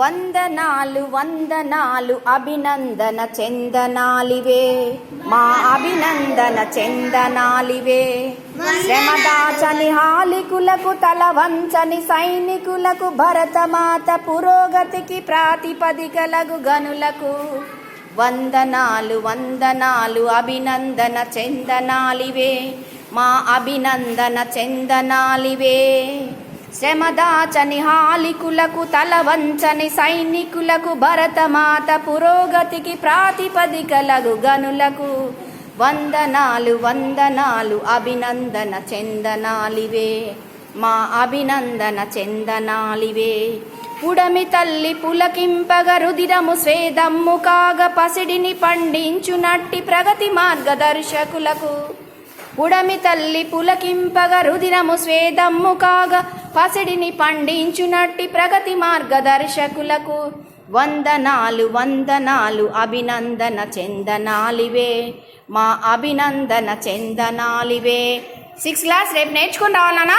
వందనాలు వందనాలు అభినందన చెందనాలివే. మా అభినందన చెందనాలివే. శ్రమదాచని హాలికులకు తల వంచని సైనికులకు భరతమాత పురోగతికి ప్రాతిపదికలకు గనులకు వందనాలు వందనాలు అభినందన చెందనాలివే. మా అభినందన చెందనాలివే. శ్రమదాచని హాలికులకు తల వంచని సైనికులకు భరతమాత పురోగతికి ప్రాతిపదికలగు గనులకు. వందనాలు వందనాలు అభినందన చెందనాలివే. మా అభినందన చెందనాలివే. పుడమి తల్లి పులకింపగ రుదిరము స్వేదమ్ము కాగ పసిడిని పండించునట్టి ప్రగతి మార్గదర్శకులకు. ఉడమి తల్లి పులకింపగ రుదిరము స్వేదమ్ము కాగా పసిడిని పండించునట్టి ప్రగతి మార్గదర్శకులకు వందనాలు వందనాలు అభినందన చెందనాలివే. మా అభినందన చెందనాలివే. సిక్స్ క్లాస్ రేపు నేర్చుకుని రావాలనా?